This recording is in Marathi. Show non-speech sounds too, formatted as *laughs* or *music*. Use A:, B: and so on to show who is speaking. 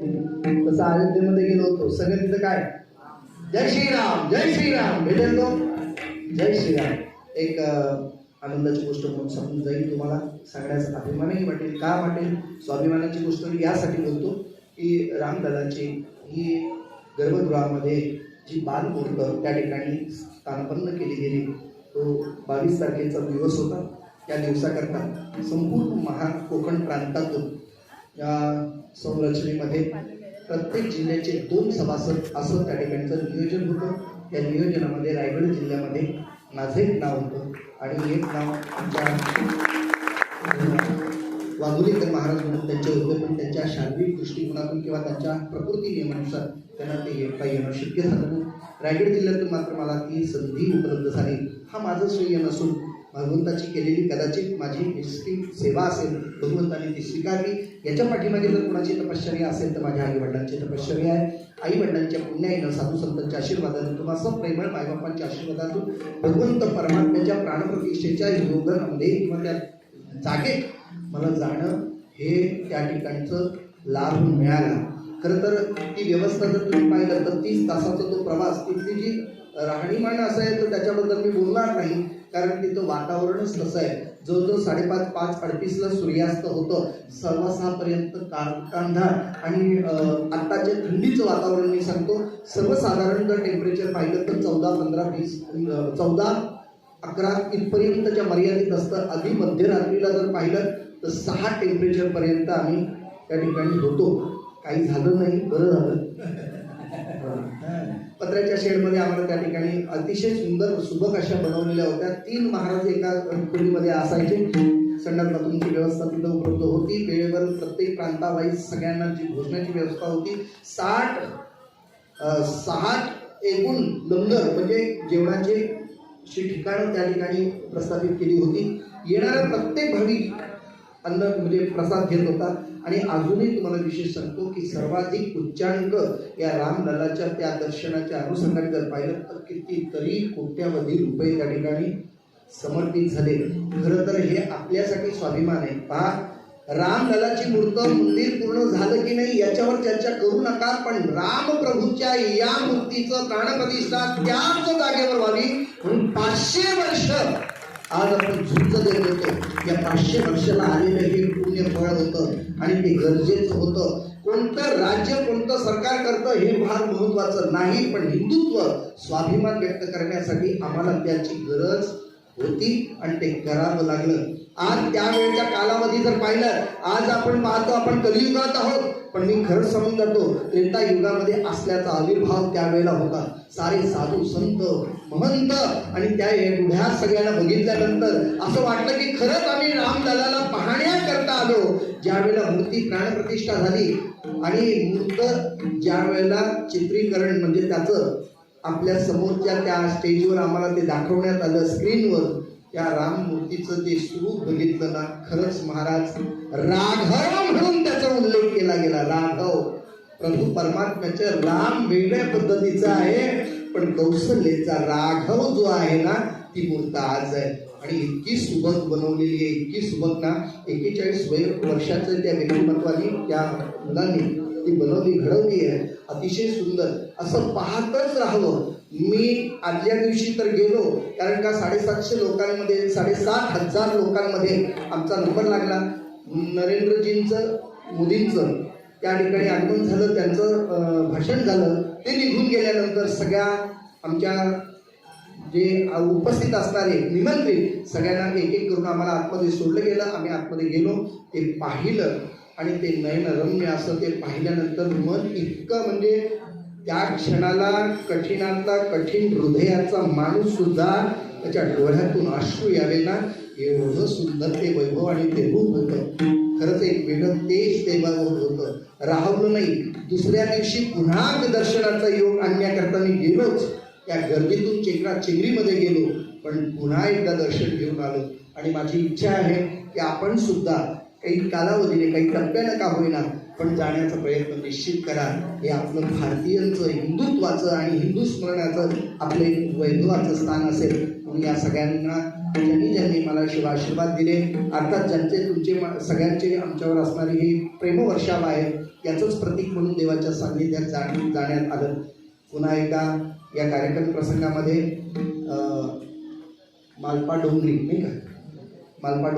A: तसं अयोध्येमध्ये गेलो होतो. सगळं तिथं काय? जय श्रीराम जय श्रीराम. भेटेल तो? जय श्रीराम. एक आनंदाची गोष्ट म्हणून समजून जाईल तुम्हाला. सांगण्यास अभिमानही वाटेल. का वाटेल? स्वाभिमानाची गोष्ट मी यासाठी बोलतो की रामदादाची ही गर्भगृहामध्ये जी बालमूर्त त्या ठिकाणी स्थानापन्न केली गेली तो बावीस तारखेचा दिवस होता. त्या दिवसाकरता संपूर्ण महा कोकण प्रांतातून या संरचनेमध्ये प्रत्येक जिल्ह्याचे दोन सभासद असं त्या ठिकाणचं नियोजन होतं. त्या नियोजनामध्ये रायगड जिल्ह्यामध्ये माझं एक नाव होतं आणि एक नाव आमच्या वाघोलीकर महाराज म्हणून त्यांचे होते. पण त्यांच्या शारीरिक दृष्टिकोनातून किंवा त्यांच्या प्रकृती नियमानुसार त्यांना ते येता येणं शक्य झालं नाही. रायगड जिल्ह्यातून मात्र मला ती संधी उपलब्ध झाली. हा माझं श्रेय नसून भगवंताची केलेली कदाचित माझी निष्ठिक सेवा असेल भगवंताने ती स्वीकारली. याच्या पाठीमागे जर कोणाची तपश्चर्या असेल तर माझ्या आईवडिलांची तपश्चर्या आहे. आईवडिलांच्या पुण्याईनं साधू संतांच्या आशीर्वादाने तुम्हा सब प्रेमळ मायबापांच्या आशीर्वादातून भगवंत परमात्म्याच्या प्राणप्रतिष्ठेच्या योगनामध्ये किंवा त्या जागेत मला जाणं हे त्या ठिकाणचं लाभ मिळाला. खरं तर ती व्यवस्था जर तुम्ही पाहिलं तर तीस तासाचा तो प्रवास तिथली जी राहणीमान असं आहे तर त्याच्याबद्दल मी बोलणार नाही. कारण तिथं वातावरणच तसं आहे. जवळजवळ साडेपाच पाच अडतीसला सूर्यास्त होतं. सव्वा सहापर्यंत कांधार. आणि आत्ता आत्ताचे थंडीचं वातावरण मी सांगतो सर्वसाधारण जर टेम्परेचर पाहिलं तर चौदा पंधरा वीस चौदा अकरा इथपर्यंतच्या मर्यादित असतं आधी मध्यरात्रीला जर पाहिलं तर सहा टेम्परेचरपर्यंत आम्ही त्या ठिकाणी होतो. काही झालं नाही बरं झालं. *laughs* पत्र्याच्या शेडमध्ये आम्हाला त्या ठिकाणी अतिशय सुंदर सुबक अशा बनवलेल्या होत्या. तीन महाराज एका खोलीमध्ये असायचे. संडास बाथरूमची व्यवस्था तिथं उपलब्ध होती. वेळेवर प्रत्येक प्रांतावाईज सगळ्यांना जी भोजनाची व्यवस्था होती. साठ सहा एकूण लंगर म्हणजे जेवणाचे शी ठिकाणं त्या ठिकाणी प्रस्थापित केली होती. येणारा प्रत्येक भाविक अन्न म्हणजे प्रसाद घेत होता. आणि अजूनही तुम्हाला विशेष सांगतो की सर्वाधिक उच्चांक या रामललाच्या त्या दर्शनाच्या अनुषंगाने जर पाहिलं तर कितीतरी कोट्यावधी रुपये त्या ठिकाणी समर्पित झाले. खरं तर हे आपल्यासाठी स्वाभिमान आहे. पहा रामललाची मूर्त मंदिर पूर्ण झालं की नाही याच्यावर चर्चा करू नका पण रामप्रभूच्या या मूर्तीचं प्राणप्रतिष्ठा त्याच जागेवर व्हावी म्हणून पाचशे वर्ष आज आपण झुंज देत होतो. या पाचशे वर्षाला आलेलं हे पुण्य फळ होतं आणि ते गरजेचं होतं. कोणतं राज्य कोणतं सरकार करतं हे फार महत्वाचं नाही पण हिंदुत्व स्वाभिमान व्यक्त करण्यासाठी आम्हाला त्याची गरज होती आणि ते करावं लागलं. आज त्यावेळेच्या कालावधी जर पाहिलं आज आपण पाहतो आपण कलियुगात आहोत. पण मी खरं समजून जातो त्रेता युगामध्ये असल्याचा आविर्भाव त्यावेळेला होता. सारे साधू संत महंत आणि त्या एवढ्या सगळ्यांना बघितल्यानंतर असं वाटलं की खरंच आम्ही रामललाला पाहण्याकरता आलो. ज्या वेळेला मूर्ती प्राणप्रतिष्ठा झाली आणि मूर्त ज्या वेळेला चित्रीकरण म्हणजे त्याचं आपल्या समोरच्या त्या स्टेजवर आम्हाला ते दाखवण्यात आलं. स्क्रीनवर त्या राम मूर्तीचं ते स्वरूप बघितलं ना खरंच महाराज राघव म्हणून त्याचा उल्लेख केला गेला. राघव प्रभू परमात्म्याचे राम वेगळ्या पद्धतीचा आहे पण कौशल्याचा राघव जो आहे ना ती मूर्त आज आहे. आणि इतकी सुबक बनवलेली आहे इतकी सुबक ना एकेचाळीस वय वर्षाचं त्या व्यक्तिमत्वाने त्या मुलांनी ती बनवली घडवली आहे. अतिशय सुंदर. असं पाहतच राहावं. मी आदल्या दिवशी तर गेलो कारण का साडेसातशे लोकांमध्ये साडेसात हजार लोकांमध्ये आमचा नंबर लागला. नरेंद्रजींचं मोदींचं. त्या ठिकाणी आगमन झालं त्यांचं भाषण झालं. ते निघून गेल्यानंतर सगळ्या आमच्या जे उपस्थित असणारे निमंत्रित सगळ्यांना एक एक करून आम्हाला आतमध्ये सोडलं गेलं. आम्ही आतमध्ये गेलो ते पाहिलं. आणि ते नयनरम्य असं ते पाहिल्यानंतर मन इतकं म्हणजे त्या क्षणाला कठीणातला कठीण हृदयाचा माणूस सुद्धा त्याच्या डोळ्यातून अश्रू यावे ना? एवढं सुंदर ते वैभव आणि ते रूप होतं. खरंच एक वेगळं तेज ते वैभव होतं. राहवलं नाही. दुसऱ्या दिवशी पुन्हा दर्शनाचा योग आणण्याकरता मी गेलोच. त्या गर्दीतून चेंगरा चेंगरीमध्ये गेलो. पण पुन्हा एकदा दर्शन घेऊन आलो. आणि माझी इच्छा आहे की आपण सुद्धा काही कालावधीने काही टप्प्यानं का होईना पण जाण्याचा प्रयत्न निश्चित करा. हे आपलं भारतीयांचं हिंदुत्वाचं आणि हिंदू स्मरणाचं आपलं एक वैभवाचं स्थान असेल. म्हणून या सगळ्यांना ज्यांनी ज्यांनी मला शिव आशीर्वाद दिले अर्थात ज्यांचे तुमचे मा- सगळ्यांचे आमच्यावर असणारी ही प्रेमवर्षाव आहे याचंच प्रतीक म्हणून देवाच्या सान्निध्यात जाण जाण्यात आलं. पुन्हा एकदा या कार्यक्रम प्रसंगामध्ये मालपा डोंगरी नाही का? मालपा डोंगरी.